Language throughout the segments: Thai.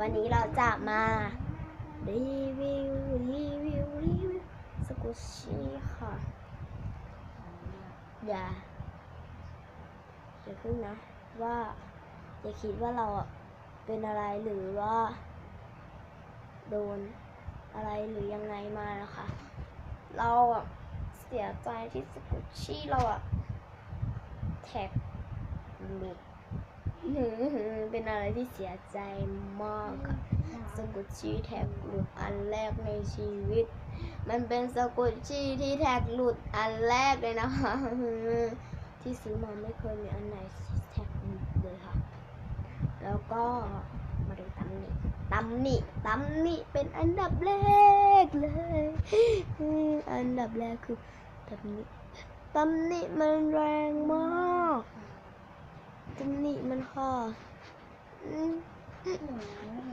วันนี้เราจะมารีวิวรีวิวรีวิวสกุชี่ค่ะอย่าอย่าพึ่งนะ ว่าอย่าคิดว่าเราเป็นอะไรหรือว่า โดนอะไรหรือยังไงมานะคะ เราเสียใจที่สกุชชี่เราอะแท็กหลุด เป็นอะไรที่เสียใจมากค่ะสกุชชี่แท็กหลุดอันแรกในชีวิต มันเป็นสกุชชี่ที่แท็กหลุดอันแรกเลยนะคะที่ซื้อมาไม่เคยมีอันไหนแท็กหลุดเลยค่ะ แล้วก็มาดูตำหนิตำหนิตำหนิเป็นอันดับแรกเลย อันดับแรกคือตำหนิตำหนิมันแรงมาก ตำหนิมันค่ะอืม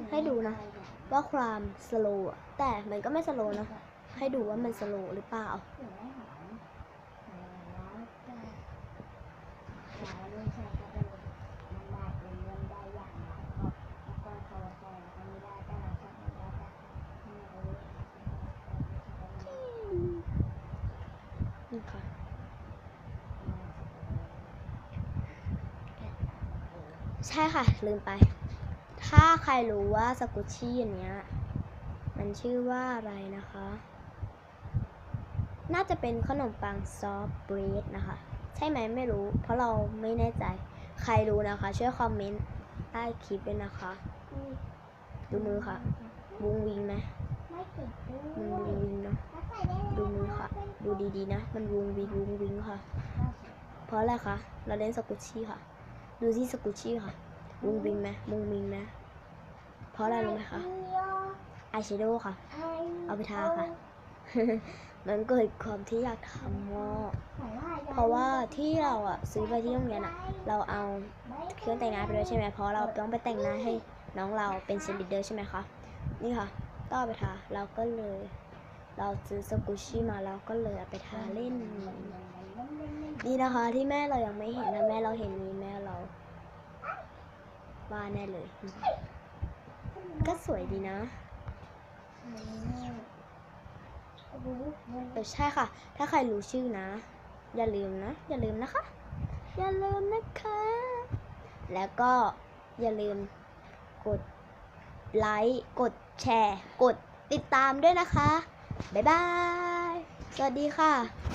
ให้ดูนะ ว่าความสโลว์แต่มันก็ไม่สโลว์นะ ให้ดูว่ามันสโลว์หรือเปล่า ใช่ค่ะ ลืมไป ถ้าใครรู้ว่าสกุชชี่อันเนี้ย มันชื่อว่าอะไรนะคะ น่าจะเป็นขนมปังซอฟต์บรีดนะคะ ใช่ไหมไม่รู้ เพราะเราไม่แน่ใจ ใครรู้นะคะ ช่วยคอมเมนต์ใต้คลิปด้วยนะคะ ดูมือค่ะวุงวิงไหมมันวุ้งวิงเนาะดูมือค่ะ ดูดีๆนะ มันวุงวิงวุงวิงค่ะ เพราะอะไรคะ เราเล่นสกุชชี่ค่ะ ดูที่สกุชี่ค่ะวุ้งวิงไหมวุ้งวิงไหมเพราะอะไรรู้ไหมคะอายแชโดว์ค่ะ เอาไปทาค่ะ มันเกิดความที่อยากทำมากเพราะว่าที่เราอะซื้อไปที่โรงเรียนอะ เราเอาเครื่องแต่งหน้าไปด้วยใช่ไหมเพราะเราต้องไปแต่งหน้าให้น้องเราเป็นเชนดิเดอร์ใช่ไหมคะ นี่ค่ะต้อไปทาเราก็เลย เราซื้อสกุชชี่มาเราก็เลยเอาไปทาเล่น นี่นะคะที่แม่เรายังไม่เห็นนะแม่เราเห็นนี้แม่ เราว่าแน่เลย ก็สวยดีนะเออใช่ค่ะ ถ้าใครรู้ชื่อนะ อย่าลืมนะ อย่าลืมนะคะ อย่าลืมนะคะ แล้วก็อย่าลืมกดไลค์ กดแชร์ กดติดตามด้วยนะคะ บ๊ายบาย สวัสดีค่ะ